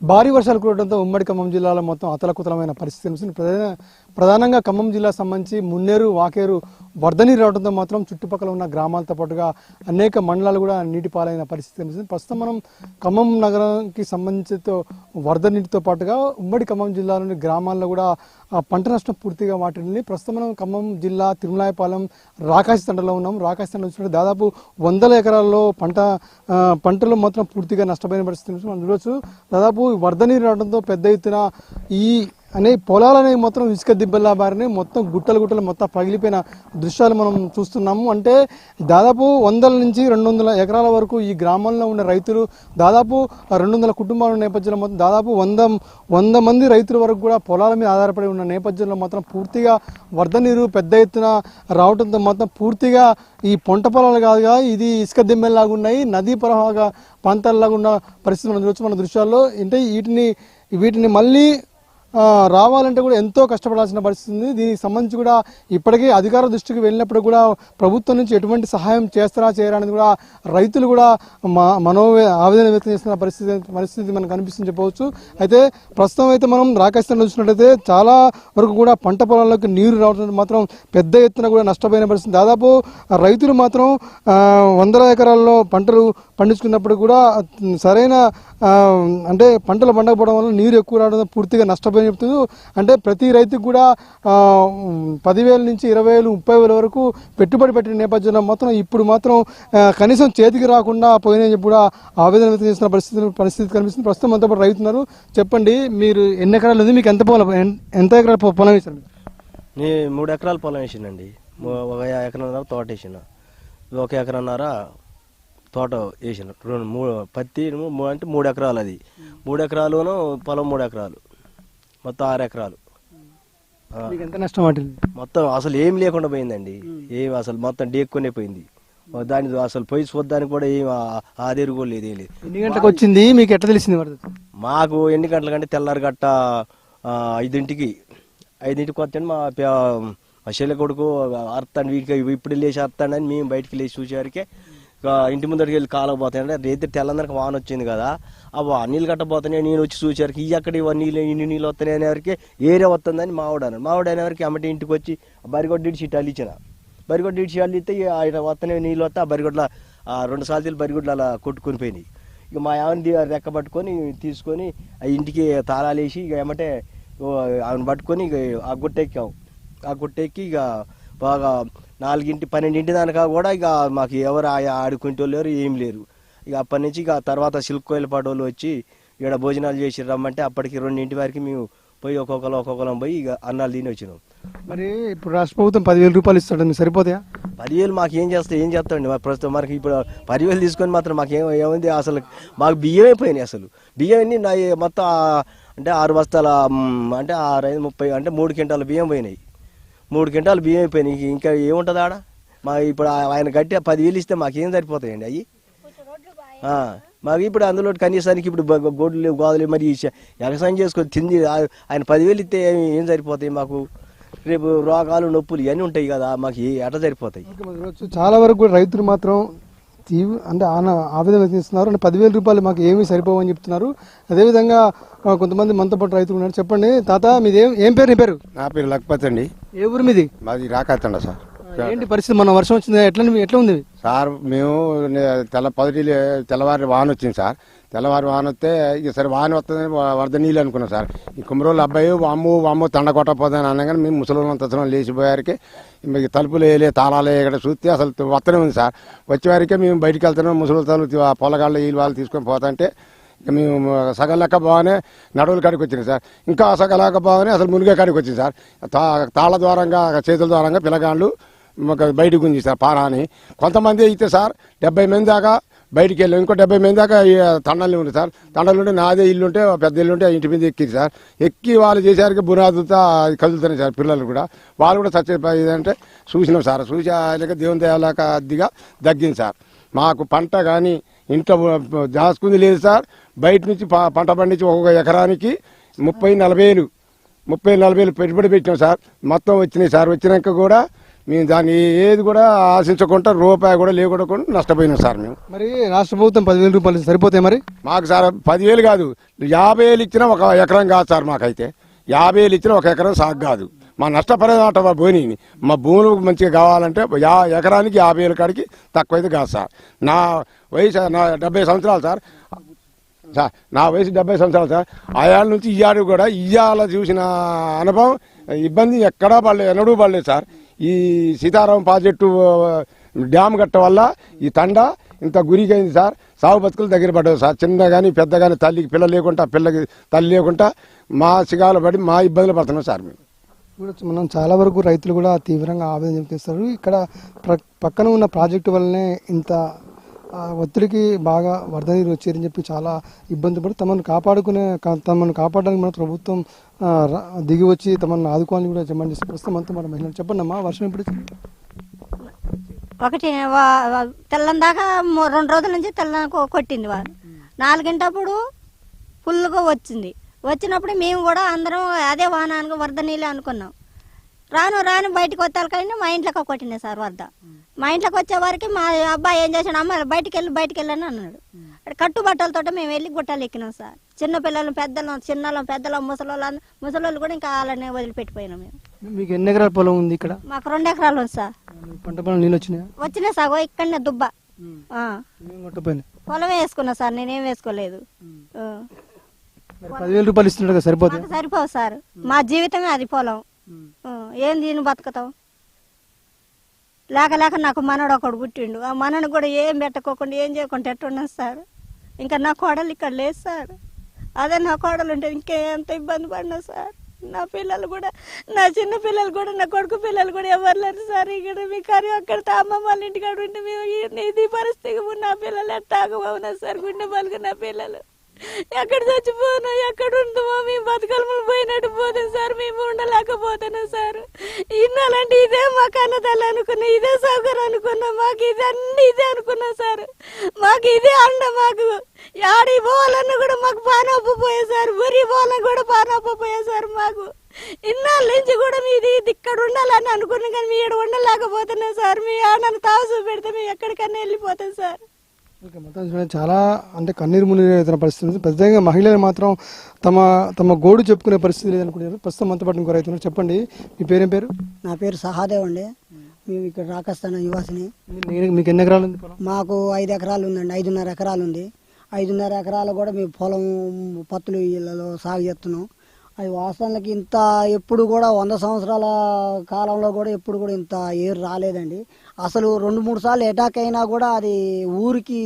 భారీ వర్షాలు కురవడంతో ఉమ్మడి ఖమ్మం జిల్లాలో మొత్తం అతలకుతలమైన పరిస్థితి కనిపిస్తుంది ప్రధాన ప్రధానంగా ఖమ్మం జిల్లా సంబంధించి మున్నేరు వాకేరు వరద నీరు రావడంతో మాత్రం చుట్టుపక్కల ఉన్న గ్రామాలతో పాటుగా అనేక మండలాలు కూడా నీటి పాలైన పరిస్థితి కనిపిస్తుంది ప్రస్తుతం మనం ఖమ్మం నగరానికి సంబంధించి వరద నీటితో పాటుగా ఉమ్మడి ఖమ్మం జిల్లాలోని గ్రామాల్లో కూడా పంట నష్టం పూర్తిగా వాటిని ప్రస్తుతం మనం ఖమ్మం జిల్లా తిరుమలాయపాలెం రాకాశి తండలో ఉన్నాం. రాకాశి తండ చూసినట్టు దాదాపు వందల ఎకరాల్లో పంట పంటలు మాత్రం పూర్తిగా నష్టపోయిన పరిస్థితి మనం చూడవచ్చు దాదాపు వరద నీరు రావడంతో పెద్ద ఎత్తున ఈ అనే పొలాలనే మొత్తం ఇసుక దిబ్బల్లా బారిని మొత్తం గుట్టలు గుట్టలు మొత్తం పగిలిపోయిన దృశ్యాలు మనం చూస్తున్నాము. అంటే దాదాపు వందల నుంచి రెండు వందల ఎకరాల వరకు ఈ గ్రామంలో ఉన్న రైతులు దాదాపు రెండు వందల కుటుంబాల నేపథ్యంలో మొత్తం దాదాపు వంద వంద మంది రైతుల వరకు కూడా పొలాల మీద ఆధారపడి ఉన్న నేపథ్యంలో మాత్రం పూర్తిగా వరద నీరు పెద్ద ఎత్తున రావడంతో మాత్రం పూర్తిగా ఈ పొంట పొలాలు కాదుగా ఇది ఇసుక దిమ్మెల్లాగా ఉన్నాయి నదీ ప్రవాహ ప్రాంతాల్లాగా ఉన్న పరిస్థితి మనం చూడొచ్చు మన దృశ్యాల్లో. అంటే వీటిని వీటిని మళ్ళీ రావాలంటే కూడా ఎంతో కష్టపడాల్సిన పరిస్థితి ఉంది. దీనికి సంబంధించి కూడా ఇప్పటికే అధికార దృష్టికి వెళ్ళినప్పుడు కూడా ప్రభుత్వం నుంచి ఎటువంటి సహాయం చేస్తారా చేయరా అనేది కూడా రైతులు కూడా మా మనో ఆవేదన వ్యక్తం చేస్తున్న పరిస్థితి పరిస్థితి మనకు కనిపిస్తుంది చెప్పవచ్చు. అయితే ప్రస్తుతం అయితే మనం రాకేశ్వరంలో చూసినట్టయితే చాలా వరకు కూడా పంట పొలాల్లోకి నీరు రావడం మాత్రం పెద్ద ఎత్తున కూడా నష్టపోయిన పరిస్థితి. దాదాపు రైతులు మాత్రం వందల ఎకరాల్లో పంటలు పండించుకున్నప్పుడు కూడా సరైన అంటే పంటలు పండకపోవడం వల్ల నీరు ఎక్కువ రావడం పూర్తిగా నష్టపోయి చెప్తుంది అంటే ప్రతి రైతుకు కూడా పదివేల నుంచి ఇరవై వేలు ముప్పై వేల వరకు పెట్టుబడి పెట్టిన నేపథ్యంలో మాత్రం ఇప్పుడు మాత్రం కనీసం చేతికి రాకుండా పోయినాయని చెప్పి కూడా ఆవేదన వ్యక్తం చేసిన పరిస్థితి పరిస్థితి కనిపిస్తుంది. ప్రస్తుతం అంతా పాటు రైతున్నారు చెప్పండి మీరు ఎన్ని ఎకరాలు ఉంది? మీకు ఎంత పొలం ఎంత ఎకరాల పొలం వేసారు మూడు ఎకరాల పొలం వేసిందండి ఒక ఎకరన్నర తోట వేసిన ఒక ఎకరన్నర తోట వేసిన రెండు మూడు పత్తి అంటే మూడు ఎకరాలు అది. మూడు ఎకరాలును పొలం మూడు ఎకరాలు మొత్తం ఆరు ఎకరాలు ఎంత నష్టం మొత్తం అసలు ఏం లేకుండా పోయిందండి. ఏం అసలు మొత్తం డేక్కునే పోయింది. దాని అసలు పోయి చూద్దానికి కూడా ఏం ఆదేరు కూడా లేదు ఏం లేదు. ఎన్ని గంటలకు వచ్చింది? మీకు ఎట్లా తెలిసింది మాకు ఎన్ని గంటల కంటే తెల్లారి గట్ట ఐదింటికి. ఐదింటికి వస్తాను మా మా చెల్లె కొడుకు అర్థాన్ని వీటికి ఇప్పుడు లేచి అర్థాన్ని మేము బయటికి లేచి చూసేవారికి ఇంటి ముందరికి వెళ్ళి కాలకు పోతాయంటే రేతి తెల్లందరికి వాన వచ్చింది కదా అవి వా- నీళ్ళు కట్టబోతున్నాయి నేను వచ్చి చూసేవారికి ఈ అక్కడ ఇవ్వ నీళ్ళు ఇన్ని నీళ్ళు వస్తున్నాయి అనేవారికి ఏరియా వస్తుందని మావిడ అన్నాడు మావిడ అనేవారికి అమ్మటి ఇంటికి వచ్చి బరిగొడ్డ ఇడిచి ఇటు అల్లించిన బరిగొడ్డ అల్లితే ఇక ఆయన వస్తున్నాయి నీళ్ళు వస్తే ఆ బరిగొడ్ల ఆ రెండు సార్లు బరిగొడ్లు అలా కొట్టుకొని పోయినాయి ఇక మా ఆమెని రెక్క పట్టుకొని తీసుకొని ఆ ఇంటికి తాళాలు వేసి ఇక ఏమంటే ఆమెను పట్టుకొని ఇక ఆ గుట్ట ఎక్కాం ఆ గుట్ట ఎక్కి ఇక బాగా నాలుగింటి పన్నెండింటి దానికా కూడా ఇక మాకు ఎవరు ఆడుకుంటూ లేరు ఏం లేరు. ఇక అప్పటి నుంచి ఇక తర్వాత సిల్క్ కోయిలపాటి వాళ్ళు వచ్చి ఇక్కడ భోజనాలు చేసి రమ్మంటే అప్పటికి రెండింటి వరకు మేము పోయి ఒక్కొక్కరు ఒక్కొక్కరం పోయి ఇక అన్నాలు తిని వచ్చినాం. మరి ఇప్పుడు రాష్ట్ర ప్రభుత్వం పదివేల రూపాయలు ఇస్తాడు మీకు సరిపోతాయా? పదివేలు మాకు ఏం చేస్తే ఏం చేస్తామండి మా ప్రస్తుతం మనకి ఇప్పుడు పదివేలు తీసుకొని మాత్రం మాకు ఏం ఏముంది అసలు? మాకు బియ్యం అయిపోయినాయి అసలు. బియ్యం అన్ని నా మొత్తం అంటే ఆరు బస్తాల అంటే ఆరు ముప్పై అంటే మూడు క్వింటాల బియ్యం పోయినాయి. మూడు క్వింటాలు బియ్యం అయిపోయినాయి. ఇంకా ఏముంటుంది ఆడ? మా ఇప్పుడు ఆయన గట్టి పదివేలు ఇస్తే మాకేం సరిపోతాయండి అవి మాకు ఇప్పుడు అందులో కనీసానికి ఇప్పుడు గోడ్లు గొడ్లు లేవు గోదలు మరి వ్యవసాయం చేసుకొని తింది ఆయన పదివేలు ఇస్తే ఏం- సరిపోతాయి మాకు? రేపు రోగాలు నొప్పులు ఇవన్నీ ఉంటాయి కదా మాకు ఎట సరిపోతాయి? చాలా వరకు కూడా రైతులు మాత్రం అంటే ఆన ఆవేదన వ్యక్తిస్తున్నారు అంటే పదివేల రూపాయలు మాకు ఏమీ సరిపోవని చెప్తున్నారు. అదేవిధంగా కొంతమంది మనతో పాటు రైతులు ఉన్నారు. చెప్పండి. తాత మీది ఏం ఏం పేరు నీ పేరు? నా పేరు లక్పతి అండి. ఏ ఊరు మీది? మాది రాకాతండ సార్. ఏంటి పరిస్థితి? మన వర్షం వచ్చింది? ఎట్లా ఎట్లా ఉంది? సార్ మేము తెల్ల పది తెల్లవారి వాన వచ్చింది సార్. తెల్లవారు వాన వస్తే ఇక సరే వాన వస్తుందని వరద నీళ్ళు అనుకున్నాం సార్. ఈ కుమ్మరోళ్ళు అబ్బాయి వామ్ము వామ్ము తండ కొట్టపోదని అనగానే మేము ముసలి తసలం లేచిపోయారికి మీకు తలుపులు వేయలే తాళాలు ఇక్కడ చూస్తే అసలు వస్తనే ఉంది సార్. వచ్చేవారికే మేము బయటికి వెళ్తున్నాం ముసలి తలుపు పొలగాళ్ళు వీళ్ళు వాళ్ళు తీసుకొని పోతుంటే ఇక మేము సగం లెక్క బాగానే నడువుల కాడికి వచ్చింది సార్. ఇంకా సగం లెక్క బాగానే అసలు మునిగే కాడికి వచ్చింది సార్. తా తాళ ద్వారంగా చేతుల ద్వారంగా పిల్లగాళ్ళు బయటకు ఉంది సార్ పారాని. కొంతమంది అయితే సార్ డెబ్బై మంది దాకా బయటికి వెళ్ళాం ఇంకో డెబ్బై మంది దాకా తండలు ఉంది సార్. తండలు ఉంటే నాదే ఇల్లు ఉంటే పెద్ద ఇల్లు ఉంటే ఆ ఇంటి మీద ఎక్కింది సార్. ఎక్కి వాళ్ళు చేసేసరికి బునాదుతో కదులుతున్నాయి సార్ పిల్లలు కూడా. వాళ్ళు కూడా చచ్చే అంటే చూసినాం సార్. చూసి ఆయనకి దేవుని దేవలాక అద్దిగా తగ్గింది సార్. మాకు పంట కానీ ఇంట్లో దాచుకుంది లేదు సార్. బయట నుంచి ప- పంట పండించి ఒక్కొక్క ఎకరానికి ముప్పై నలభై వేలు ముప్పై నలభై వేలు పెట్టుబడి పెట్టాం సార్. మొత్తం వచ్చినాయి సార్. వచ్చినాక కూడా మేము దాన్ని ఏది కూడా ఆశించకుండా రూపాయి కూడా లేకుండా కూడా నష్టపోయినాం సార్ మేము. మరి రాష్ట్ర ప్రభుత్వం పదివేల రూపాయలు సరిపోతాయి మరి? మాకు సార్ పదివేలు కాదు యాభై వేలు ఇచ్చినా ఒక ఎకరం కాదు సార్ మాకైతే. యాభై వేలు ఇచ్చినా ఒక ఎకరం సాగు కాదు. మా నష్టపరిహారం పోయి మా భూములు మంచిగా కావాలంటే యా ఎకరానికి యాభై వేల కాడికి తక్కువైతే కాదు సార్. నా వయసు నా డెబ్బై సంవత్సరాలు సార్. సార్ నా వయసు డెబ్బై సంవత్సరాలు సార్. ఆయాల నుంచి ఇయ్యాడు కూడా ఇయ్యాల చూసిన అనుభవం ఇబ్బంది ఎక్కడా పడలేదు ఎన్నడూ పడలేదు సార్. ఈ సీతారాం ప్రాజెక్టు డ్యామ్ కట్ట వల్ల ఈ తండ ఇంత గురికైంది సార్. సాగు బతుకులు దగ్గర పడ్డది సార్. చిన్న కానీ పెద్ద కానీ తల్లికి పిల్ల లేకుండా పిల్లకి తల్లి లేకుండా మా సిగాలు పడి మా ఇబ్బందులు పడుతున్నాం సార్ మేము. చూడొచ్చు మనం చాలా వరకు రైతులు కూడా తీవ్రంగా ఆవేదన చెప్తారు ఇక్కడ ప్ర- పక్కన ఉన్న ప్రాజెక్టు వల్లనే ఇంత ఒత్తిడికి బాగా వరద నీరు వచ్చారని చెప్పి చాలా ఇబ్బంది పడి తమను కాపాడుకునే తమను కాపాడడానికి మన ప్రభుత్వం దిగి వచ్చి తమను ఆదుకోవాలని కూడా చెప్పండి చేసి ప్రస్తుతం అంతా మన మహిళలు చెప్పండి అమ్మా వర్షం ఎప్పుడు ఒకటి తెల్లం దాకా రెండు రోజుల నుంచి తెల్లం కొట్టింది వారు నాలుగింటప్పుడు ఫుల్గా వచ్చింది. వచ్చినప్పుడు మేము కూడా అందరం అదే వాహనానికి వరద నీళ్ళు అనుకున్నాం. రాను రాను బయటకు వచ్చాకైనా మా ఇంట్లోకి కొట్టినాయి సార్ వరద. మా ఇంట్లోకి వచ్చే వరకు మా అబ్బాయి ఏం చేశాడు అమ్మ బయటికి వెళ్ళి బయటికి వెళ్ళని అన్నాడు కట్టుబట్టలతో మేము వెళ్ళి గుట్టలు ఎక్కినాం సార్. చిన్న పిల్లలు పెద్దలు చిన్నలు పెద్దలు ముసలోళ్ళు ముసలోళ్ళు కూడా ఇంకా వాళ్ళని వదిలిపెట్టిపోయినాం మేము. మీకు ఎన్ని ఎకరాల పొలం ఉంది ఇక్కడ? మాకు రెండు ఎకరాలు ఉంది సార్. పంట పొలం నీళ్ళు వచ్చినాయా? వచ్చిన సాగో ఇక్కడనే దుబ్బ. పొలమే వేసుకున్నా సార్ నేనేం వేసుకోలేదు. పదివేల రూపాయలు ఇస్తున్నాడు సరిపోతాయి మాకు సరిపోవు సార్. మా జీవితమే అది పొలం. ఏం దీన్ని బతుకుతాం లేక లేక నాకు మనడు ఒకడు పుట్టిండు. ఆ మనను కూడా ఏం పెట్టకోకుండా ఏం చేయకుండా ఎట్టున్నాను సార్? ఇంకా నా కోడలు ఇక్కడ లేదు సార్. అదే నా కోడలు ఉంటే ఇంకేంత ఇబ్బంది పడినా సార్. నా పిల్లలు కూడా నా చిన్న పిల్లలు కూడా నా కొడుకు పిల్లలు కూడా ఎవరు లేరు సార్. ఇక్కడ మీ కరీ అక్కడ అమ్మమ్మ వాళ్ళ ఇంటికాడ ఉంటే మేము ఇది పరిస్థితి నా పిల్లలు ఎట్టాగ సార్? గుండె పలుకు నా పిల్లలు. ఎక్కడ చచ్చిపోను ఎక్కడ ఉంటుందో మేము బతుకలములు పోయినట్టు పోతే సార్ మేము ఉండలేకపోతున్నాం సార్. ఇన్నాలంటే ఇదే మా కన్నతల్లి అనుకున్నా ఇదే సౌకర్యం అనుకున్నా మాకు ఇది అన్ని ఇదే అనుకున్నాం సార్. మాకు ఇదే అండ మాకు. ఆడి పోవాలన్నా కూడా మాకు పానొప్పు పోయే సార్ ఊరి పోవాలన్నా కూడా పానొప్పు పోయే సార్ మాకు. ఇన్నాళ్ళ నుంచి కూడా మీది ఇది ఇక్కడ ఉండాలని అనుకున్నాం కానీ మీ ఇక్కడ ఉండలేకపోతున్నాం సార్. మీ ఆడని తాసు పెడితే మేము ఎక్కడికన్నా వెళ్ళిపోతాం సార్. ఓకే, మొత్తం చాలా అంటే కన్నీరు మునిగిన పరిస్థితి ఉంది. ప్రత్యేకంగా మహిళలు మాత్రం తమ తమ గోడు చెప్పుకునే పరిస్థితి లేదనుకుంటున్నారు. ప్రస్తుతం మనతో పాటు. చెప్పండి మీ పేరేం పేరు? నా పేరు సహాదేవ్ అండి. మేము ఇక్కడ రాకస్తాన నివాసిని. మీకు ఎన్ని ఎకరాలు ఉంది మాకు ఐదు ఎకరాలు ఉందండి ఐదున్నర ఎకరాలు ఉంది. ఐదున్నర ఎకరాలు కూడా మేము పొలం పత్తులు ఇళ్ళలో సాగు చేస్తున్నాం. అది వాస్తవానికి ఇంత ఎప్పుడు కూడా వంద సంవత్సరాల కాలంలో కూడా ఎప్పుడు కూడా ఇంత ఏరు రాలేదండి. అసలు రెండు మూడు సార్లు అటాక్ అయినా కూడా అది ఊరికి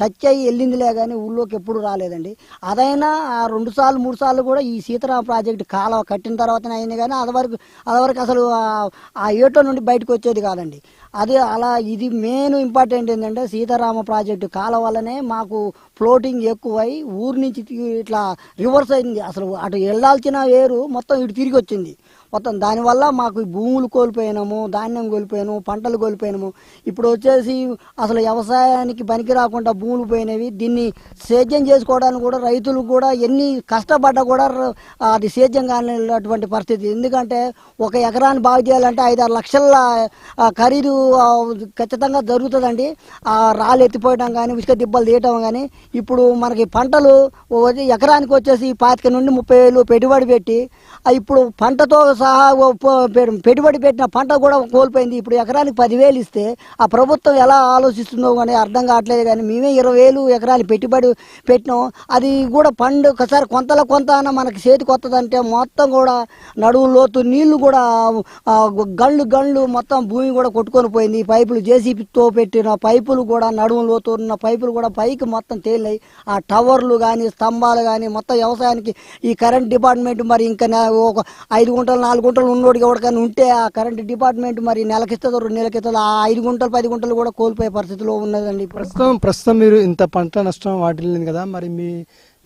టచ్ అయ్యి వెళ్ళిందిలే కానీ ఊళ్ళోకి ఎప్పుడు రాలేదండి. అదైనా ఆ రెండు సార్లు మూడు సార్లు కూడా ఈ సీతారామ ప్రాజెక్టు కాలువ కట్టిన తర్వాతనే అయింది కానీ అదివరకు అదివరకు అసలు ఆ- ఏటో నుండి బయటకు వచ్చేది కాదండి. అది అలా ఇది మెయిన్ ఇంపార్టెంట్ ఏంటంటే సీతారామ ప్రాజెక్టు కాలం వల్లనే మాకు ఫ్లోటింగ్ ఎక్కువై ఊరు నుంచి ఇట్లా రివర్స్ అయింది. అసలు అటు వెళ్ళాల్సిన ఏరు మొత్తం ఇటు తిరిగి వచ్చింది. మొత్తం దానివల్ల మాకు భూములు కోల్పోయినాము ధాన్యం కోల్పోయాము పంటలు కోల్పోయినాము. ఇప్పుడు వచ్చేసి అసలు వ్యవసాయానికి పనికి రాకుండా భూములు పోయినవి దీన్ని సేద్యం చేసుకోవడానికి కూడా రైతులు కూడా ఎన్ని కష్టపడ్డా కూడా అది సేద్యం కానిటువంటి పరిస్థితి. ఎందుకంటే ఒక ఎకరాన్ని బాగు చేయాలంటే ఐదారు లక్షల ఖరీదు ఖచ్చితంగా జరుగుతుందండి. ఆ రాళ్ళు ఎత్తిపోయడం కానీ ఇసుక దిబ్బలు తీయటం కానీ ఇప్పుడు మనకి పంటలు ఎకరానికి వచ్చేసి పాతిక నుండి ముప్పై వేలు పెట్టుబడి పెట్టి ఇప్పుడు పంటతో సహా పెట్టుబడి పెట్టిన పంట కూడా కోల్పోయింది. ఇప్పుడు ఎకరానికి పదివేలు ఇస్తే ఆ ప్రభుత్వం ఎలా ఆలోచిస్తుందో కానీ అర్థం కావట్లేదు కానీ మేమే ఇరవై వేలు ఎకరాలు పెట్టుబడి పెట్టినాం. అది కూడా పండు ఒకసారి కొంతలో కొంత మనకి చేతికి వస్తుందంటే మొత్తం కూడా నడువు లోతు నీళ్ళు కూడా గళ్ళు గళ్ళు మొత్తం భూమి కూడా కొట్టుకొని పోయింది. ఈ పైపులు జేసీపీతో పెట్టిన పైపులు కూడా నడువు లోతు ఉన్న పైపులు కూడా పైకి మొత్తం తేలినాయి. ఆ టవర్లు కానీ స్తంభాలు కానీ మొత్తం వ్యవసాయానికి ఈ కరెంట్ డిపార్ట్మెంట్ మరి ఇంకా ఒక ఐదు గుంటలు నాలుగు గుంటలు ఉన్నోడు ఎవరికైనా ఉంటే ఆ కరెంట్ డిపార్ట్మెంట్ మరి నెలకిస్తుందో రెండు నెలకి ఇస్తుందో ఆ ఐదు గుంటలు పది గుంటలు కూడా కోల్పోయే పరిస్థితిలో ఉన్నదండి ప్రస్తుతం ప్రస్తుతం మీరు ఇంత పంట నష్టం వాటిల్లింది కదా మరి మీ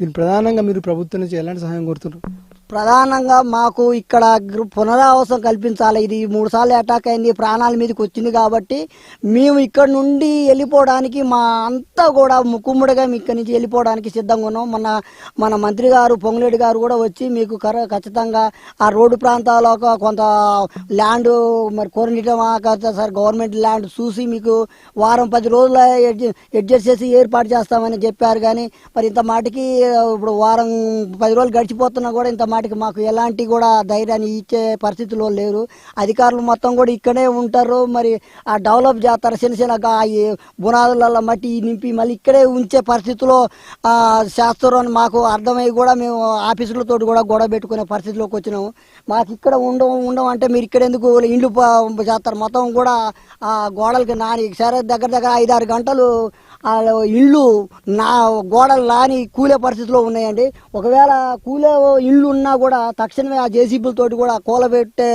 మీరు ప్రధానంగా మీరు ప్రభుత్వం నుంచి ఎలాంటి సహాయం కోరుతున్నారు? ప్రధానంగా మాకు ఇక్కడ పునరావాసం కల్పించాలి. ఇది మూడు సార్లు అటాక్ అయింది. ప్రాణాల మీదకి వచ్చింది కాబట్టి మేము ఇక్కడ నుండి వెళ్ళిపోవడానికి మా అంతా కూడా ముక్కుమ్మడిగా ఇక్కడి నుంచి వెళ్ళిపోవడానికి సిద్ధంగా ఉన్నాం. మన మన మంత్రి గారు పొంగులేటి గారు కూడా వచ్చి మీకు కర ఖచ్చితంగా ఆ రోడ్డు ప్రాంతాల్లో కొంత ల్యాండ్ మరి కోరినటమా సార్ గవర్నమెంట్ ల్యాండ్ చూసి మీకు వారం పది రోజుల అడ్జస్ట్ చేసి ఏర్పాటు చేస్తామని చెప్పారు. కానీ మరి ఇంత మాటికి ఇప్పుడు వారం పది రోజులు గడిచిపోతున్నా కూడా ఇంత మాటికి మాకు ఎలాంటి కూడా ధైర్యాన్ని ఇచ్చే పరిస్థితిలో లేరు. అధికారులు మొత్తం కూడా ఇక్కడే ఉంటారు. మరి ఆ డెవలప్ చేస్తారు? చిన్న చిన్నగా ఈ బునాదులలో మట్టి నింపి మళ్ళీ ఇక్కడే ఉంచే పరిస్థితిలో ఆ, చేస్తారు అని మాకు అర్థమై కూడా మేము ఆఫీసులతో కూడా గొడవ పెట్టుకునే పరిస్థితిలోకి వచ్చినాము. మాకు ఇక్కడ ఉండం ఉండం అంటే మీరు ఇక్కడ ఎందుకు ఇండ్లు చేస్తారు? మొత్తం కూడా ఆ గోడలకి నాని సరే దగ్గర దగ్గర ఐదారు గంటలు ఇళ్ళు నా గోడలు లాని కూలే పరిస్థితిలో ఉన్నాయండి. ఒకవేళ కూలే ఇళ్ళు ఉన్నా కూడా తక్షణమే ఆ జేసీబీలతోటి కూడా కూలబెట్టే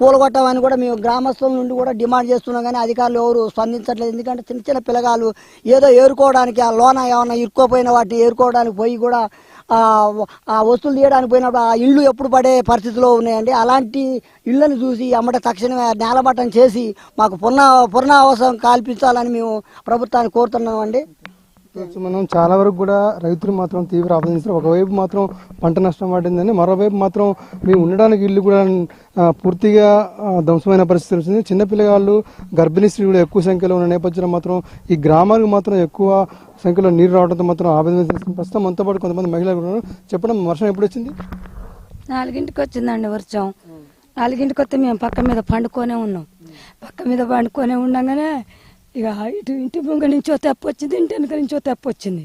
కూలగొట్టమని కూడా మేము గ్రామస్తుల నుండి కూడా డిమాండ్ చేస్తున్నాం కానీ అధికారులు ఎవరు స్పందించట్లేదు. ఎందుకంటే చిన్న చిన్న పిల్లగాలు ఏదో ఏరుకోవడానికి ఆ లోన ఏమైనా ఇరుక్కోపోయిన వాటిని ఏరుకోవడానికి పోయి కూడా వస్తువులు తీయడానికి పోయినప్పుడు ఆ ఇళ్ళు ఎప్పుడు పడే పరిస్థితిలో ఉన్నాయండి. అలాంటి ఇళ్ళని చూసి అమ్మట తక్షణమే నేలమట్టం చేసి మాకు పునః పునరావాసం కల్పించాలని మేము ప్రభుత్వాన్ని కోరుతున్నామండి. చూడొచ్చు మనం చాలా వరకు కూడా రైతులు మాత్రం తీవ్ర ఆపదించారు ఒకవైపు మాత్రం పంట నష్టం పడిందని మరోవైపు మాత్రం మేము ఉండడానికి ఇల్లు కూడా పూర్తిగా ధ్వంసమైన పరిస్థితి వచ్చింది చిన్నపిల్లగాళ్ళు గర్భిణీ స్త్రీలు కూడా ఎక్కువ సంఖ్యలో ఉన్న నేపథ్యంలో మాత్రం ఈ గ్రామాలకు మాత్రం ఎక్కువ సంఖ్యలో నీరు రావడంతో మాత్రం ఆవేదన ప్రస్తుతం మనతో పాటు కొంతమంది మహిళలు కూడా ఉన్నారు. చెప్పడం వర్షం ఎప్పుడు వచ్చింది? నాలుగింటికి వచ్చిందండి వర్షం. నాలుగింటికి వస్తే మేము పక్క మీద పండుకొనే ఉన్నాం. పక్క మీద పండుకొనే ఉండగానే ఇక ఇటు ఇంటి ముంగ నుంచో తెప్ప వచ్చింది ఇంటి వెనక నుంచో తెప్ప వచ్చింది.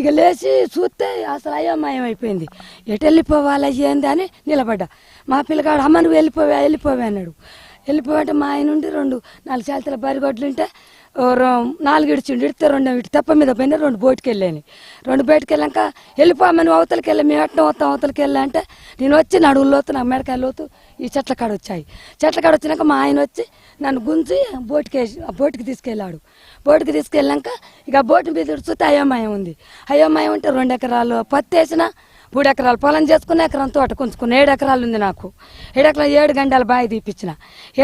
ఇక లేచి చూస్తే అసలు అయోమయం అయిపోయింది. ఎటు వెళ్ళిపోవాలి ఏంది అని నిలబడ్డా. మా పిల్లగాడు అమ్మ నువ్వు వెళ్ళిపోవా వెళ్ళిపోవా అన్నాడు. వెళ్ళిపోవంటే మా ఆయన ఉండి రెండు నాలుగు శాలతల బరిగొడ్లు ఉంటే నాలుగు ఇడిచిండు ఇడితే రెండు ఇటు తెప్ప మీద పోయిన రెండు బోటికి వెళ్ళాను రెండు బయటకు వెళ్ళాక వెళ్ళిపోమని అవతలకి వెళ్ళి మేము ఎట్లా వస్తాం అవతలకి వెళ్ళా అంటే నేను వచ్చి నడువుల నా నాకు మెడకాయ లోతు ఈ చెట్ల కాడ వచ్చాయి. చెట్ల కాడ వచ్చినాక మా ఆయన వచ్చి నన్ను గుంజి బోటుకి వేసి తీసుకెళ్ళాడు. బోటుకి తీసుకెళ్ళాక ఇక బోటు మీద చూస్తే అయోమయం ఉంది. అయోమయం ఉంటే రెండు ఎకరాలు పత్తి వేసినా మూడు ఎకరాలు పొలం చేసుకున్న ఎకరం తోట కొంచుకున్న ఏడు ఎకరాలు ఉంది నాకు. ఏడు ఎకరాలు ఏడు గంటల బావి తీపిచ్చిన.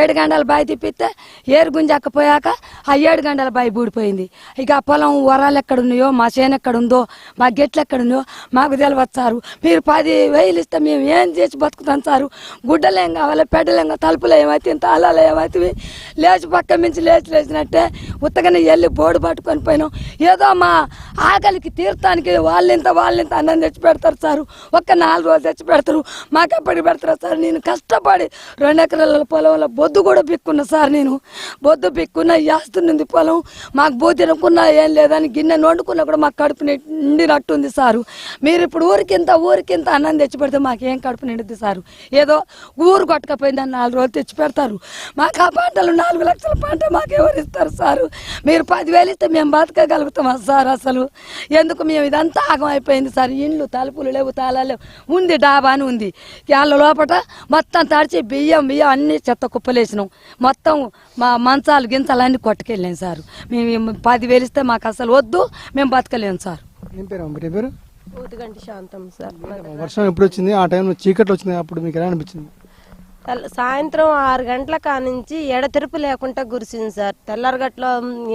ఏడు గంటల బావి తీపిస్తే ఏరు గుంజకపోయాక ఆ ఏడు గంటల బావి బూడిపోయింది. ఇక ఆ పొలం వరాలు ఎక్కడున్నాయో మా చేను ఎక్కడుందో మా గెట్లు ఎక్కడున్నాయో మాకు తెలియదు సారు. మీరు పది వేలు ఇస్తే మేము ఏం చేసి బతుకుతాం సారు? గుడ్డలు ఏం కావాలి పెడ్డలేం ఏం తలుపులు ఏమైతే తాళాలు ఏమైతే లేచి పక్క మించి లేచి లేచినట్టే ఉత్తగానే వెళ్ళి బోర్డు పట్టుకొని పోయినాం. ఏదో మా ఆకలికి తీర్థానికి వాళ్ళింత వాళ్ళింత అన్నం తెచ్చి పెడతారు సార్. ఒక్క నాలుగు రోజులు తెచ్చి పెడతారు. మాకు ఎప్పటికి పెడతారు సార్? నేను కష్టపడి రెండు ఎకరాల పొలంలో బొద్దు కూడా పిక్కున్నా సార్ నేను. బొద్దు పిక్కున్న వేస్తున్నది పొలం. మాకు బోధినకున్నా ఏం లేదని గిన్నె వండుకున్నా కూడా మాకు కడుపు నిండినట్టుంది సారు. మీరు ఇప్పుడు ఊరికింత ఊరికింత అన్నం తెచ్చి పెడితే మాకేం కడుపు నిండుద్ది సారు? ఏదో ఊరు కొట్టకపోయిందని నాలుగు రోజులు తెచ్చి పెడతారు. మాకు ఆ పంటలు నాలుగు లక్షల పంట మాకు ఎవరు ఇస్తారు సారు? మీరు పదివేలు ఇస్తే మేము బతకగలుగుతామా సార్ అసలు? ఎందుకు మేము ఇదంతా ఆగం అయిపోయింది సార్? ఇండ్లు తలుపులు లేవు. తాళాలు లేవు ఉంది డాబా అని ఉంది. వాళ్ళ లోపల మొత్తం తడిచి బియ్యం బియ్యం అన్ని చెత్త కుప్పలేసినాం. మొత్తం మా మంచాలు గించాలు అన్ని కొట్టుకెళ్ళాం సార్. మేము పదివేలు ఇస్తే మాకు అసలు వద్దు మేము బతకలేము సార్. ఏం పేరు పేరు? శాంతం సార్. వర్షం ఎప్పుడు వచ్చింది? ఆ టైంలో చీకట్లు వచ్చింది అప్పుడు మీకు ఎలా అనిపించింది? సాయంత్రం ఆరు గంటల కానుంచి ఎడతెరుపు లేకుండా కురిసింది సార్. తెల్లారగట్ల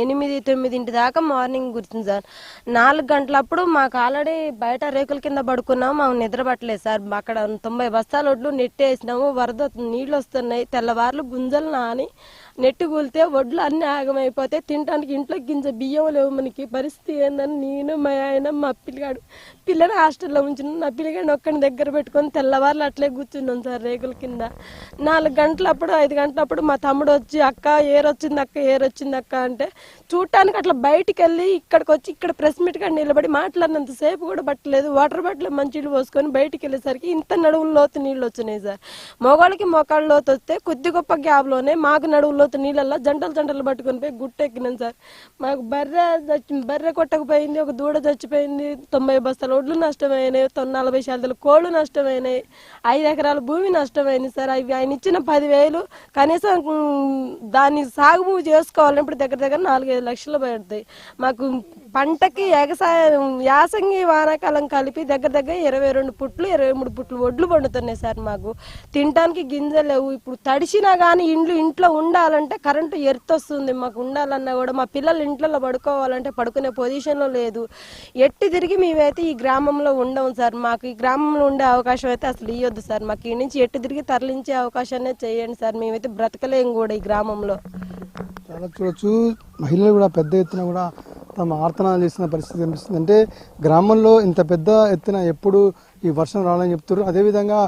ఎనిమిది తొమ్మిదింటి దాకా మార్నింగ్ కురిసింది సార్. నాలుగు గంటలప్పుడు మాకు ఆల్రెడీ బయట రేకుల కింద పడుకున్నాము మేము నిద్రపట్టలేదు సార్. అక్కడ తొంభై బస్తాల ఒడ్లు నెట్టేసినాము వరద నీళ్ళు వస్తున్నాయి తెల్లవార్లు గుంజలు నాని నెట్టు కూలితే వడ్లు అన్ని ఆగమైపోతే తినడానికి ఇంట్లో గింజ బియ్యం లేవు మనకి. పరిస్థితి ఏందని నేను మా ఆయన మా పిల్లగాడు పిల్లని హాస్టల్లో ఉంచిన. నా పిల్లగాడిని ఒక్కని దగ్గర పెట్టుకొని తెల్లవారులు అట్లే కూర్చున్నాం సార్ రేగుల కింద. నాలుగు గంటలప్పుడు ఐదు గంటలప్పుడు మా తమ్ముడు వచ్చి అక్క ఏరొచ్చింది అక్క ఏరొచ్చింది అక్క అంటే చూడటానికి అట్లా బయటికి వెళ్ళి ఇక్కడికి వచ్చి ఇక్కడ ప్రెస్ మీట్గా నిలబడి మాట్లాడినంత సేపు కూడా పట్టలేదు. వాటర్ బాటిల్ మంచినీళ్ళు పోసుకొని బయటికి వెళ్ళేసరికి ఇంత నడువుల లోతు నీళ్ళు వచ్చినాయి సార్. మగవాళ్ళకి మోకాళ్ళ లోతు వస్తే కొద్ది గొప్ప గ్యాప్లోనే మాకు నడువుల లోతు నీళ్ళల్లో జంటలు జంటలు పట్టుకొని పోయి గుట్టెక్కినాం సార్. మాకు బర్రె బర్రె కొట్టకపోయింది ఒక దూడ చచ్చిపోయింది తొంభై బస్తాలు ఒడ్లు నష్టమైనాయి తొమ్మిది నలభై శాతం కోళ్ళు నష్టమైనాయి ఐదు ఎకరాల భూమి నష్టమైంది సార్. అవి ఆయన ఇచ్చిన పదివేలు కనీసం దాన్ని సాగు భూమి చేసుకోవాలంటే ఇప్పుడు దగ్గర దగ్గర నాలుగైదు లక్షలు పడతాయి. మాకు పంటకి ఎగసాయం యాసంగి వానాకాలం కలిపి దగ్గర దగ్గర ఇరవై రెండు పుట్లు ఇరవై మూడు పుట్లు ఒడ్లు పండుతున్నాయి సార్ మాకు. తినడానికి గింజలు లేవు. ఇప్పుడు తడిసినా కానీ ఇండ్లు ఇంట్లో ఉండాలంటే కరెంటు ఎర్తొస్తుంది. మాకు ఉండాలన్నా కూడా మా పిల్లలు ఇంట్లో పడుకోవాలంటే పడుకునే పొజిషన్లో లేదు. ఎట్టి తిరిగి మేమైతే ఈ గ్రామంలో ఉండము సార్. మాకు ఈ గ్రామంలో ఉండే అవకాశం అయితే అసలు ఇవ్వద్దు సార్. మాకు ఈ నుంచి ఎట్టి తిరిగి తరలించే అవకాశాన్ని చేయండి సార్. మేమైతే బ్రతకలేము కూడా ఈ గ్రామంలో. చాలా చూడొచ్చు. మహిళలు కూడా పెద్ద ఎత్తున కూడా తమ ఆర్తనాలు చేసిన పరిస్థితి కనిపిస్తుంది. అంటే గ్రామంలో ఇంత పెద్ద ఎత్తున ఎప్పుడు ఈ వర్షం రావాలని చెప్తారు అదేవిధంగా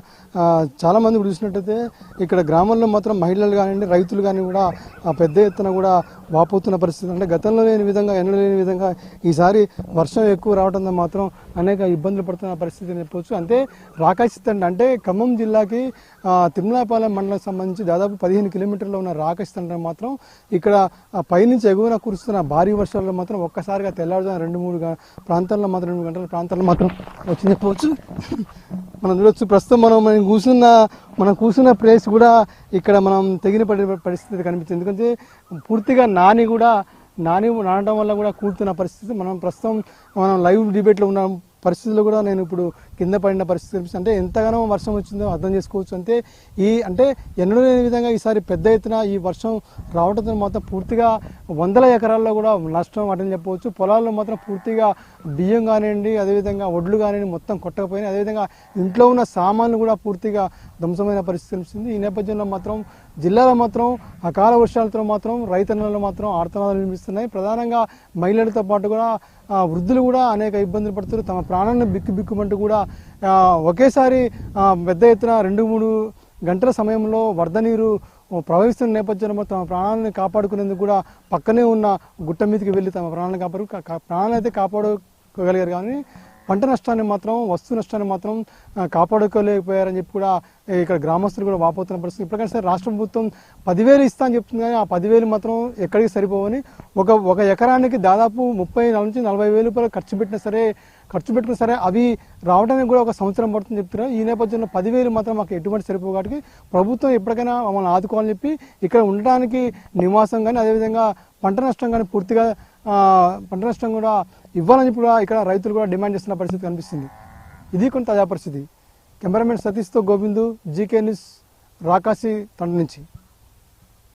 చాలామంది ఇప్పుడు చూసినట్టయితే ఇక్కడ గ్రామంలో మాత్రం మహిళలు కానివ్వండి రైతులు కానీ కూడా ఆ పెద్ద ఎత్తున కూడా వాపోతున్న పరిస్థితి. అంటే గతంలో లేని విధంగా ఎన్నడూ లేని విధంగా ఈసారి వర్షం ఎక్కువ రావడంతో మాత్రం అనేక ఇబ్బందులు పడుతున్న పరిస్థితి చెప్పవచ్చు అంటే రాకాశితండ అంటే అంటే ఖమ్మం జిల్లాకి తిరుమలాపాలెం మండలం సంబంధించి దాదాపు పదిహేను కిలోమీటర్లో ఉన్న రాకాశితండ మాత్రం ఇక్కడ పైనుంచి ఎగువన కురుస్తున్న భారీ వర్షాల్లో మాత్రం ఒక్కసారిగా తెల్లారుజామున రెండు మూడు ప్రాంతాల్లో మాత్రం రెండు గంటల ప్రాంతాల్లో మాత్రం వచ్చింది. చెప్పవచ్చు మనం చూడొచ్చు. ప్రస్తుతం మనం మనం కూర్చున్న మనం కూర్చున్న ప్లేస్ కూడా ఇక్కడ మనం తెగిన పడిన పరిస్థితి కనిపిస్తుంది ఎందుకంటే పూర్తిగా నాని కూడా నాని నానడం వల్ల కూడా కూర్చున్న పరిస్థితి. మనం ప్రస్తుతం మనం లైవ్ డిబేట్లో ఉన్న పరిస్థితుల్లో కూడా నేను ఇప్పుడు కింద పడిన పరిస్థితి కనిపిస్తుంది అంటే ఎంతగానో వర్షం వచ్చిందో అర్థం చేసుకోవచ్చు. అంటే ఈ అంటే ఎన్నడూ లేని విధంగా ఈసారి పెద్ద ఎత్తున ఈ వర్షం రావడంతో మాత్రం పూర్తిగా వందల ఎకరాల్లో కూడా నష్టం వాటిని చెప్పవచ్చు. పొలాల్లో మాత్రం పూర్తిగా బియ్యం కానివ్వండి అదేవిధంగా ఒడ్లు కానివ్వండి మొత్తం కొట్టకపోయినాయి అదేవిధంగా ఇంట్లో ఉన్న సామాన్లు కూడా పూర్తిగా ధ్వంసమైన పరిస్థితి కనిపిస్తుంది. ఈ నేపథ్యంలో మాత్రం జిల్లాలో మాత్రం అకాల వర్షాలతో మాత్రం రైతన్నలు మాత్రం ఆర్తనాదాలు వినిపిస్తున్నాయి. ప్రధానంగా మహిళలతో పాటు కూడా వృద్ధులు కూడా అనేక ఇబ్బందులు పడుతున్నారు. తమ ప్రాణాన్ని బిక్కు బిక్కుమంటూ కూడా ఒకేసారి పెద్ద ఎత్తున రెండు మూడు గంటల సమయంలో వరద నీరు ప్రవహిస్తున్న నేపథ్యంలో తమ ప్రాణాలను కాపాడుకునేందుకు కూడా పక్కనే ఉన్న గుట్ట మీదకి వెళ్ళి తమ ప్రాణాలను కాపాడు కా- ప్రాణాలను అయితే కాపాడుకోగలిగారు. కానీ పంట నష్టాన్ని మాత్రం వస్తు నష్టాన్ని మాత్రం కాపాడుకోలేకపోయారని చెప్పి కూడా ఇక్కడ గ్రామస్తులు కూడా వాపోతున్న పరిస్థితి. ఇప్పటికైనా సరే రాష్ట్ర ప్రభుత్వం పదివేలు ఇస్తా అని చెప్తుంది కానీ ఆ పదివేలు మాత్రం ఎక్కడికి సరిపోవని ఒక ఒక ఎకరానికి దాదాపు ముప్పై నుంచి నలభై వేలు ఖర్చు పెట్టినా సరే ఖర్చు పెట్టినా సరే అవి రావడానికి కూడా ఒక సంవత్సరం పడుతుంది చెప్తున్నారు. ఈ నేపథ్యంలో పదివేలు మాత్రం మాకు ఎటువంటి సరిపోవు కాబట్టి ప్రభుత్వం ఎప్పటికైనా మమ్మల్ని ఆదుకోవాలని చెప్పి ఇక్కడ ఉండడానికి నివాసం కానీ అదేవిధంగా పంట నష్టం కానీ పూర్తిగా పంట నష్టం కూడా ఇవ్వాలని కూడా ఇక్కడ రైతులు కూడా డిమాండ్ చేస్తున్న పరిస్థితి కనిపిస్తుంది. ఇది కొంత తాజా పరిస్థితి. కెమెరామెన్ సతీష్తో గోవిందు జీకే న్యూస్ రాకాశీ తండ నుంచి.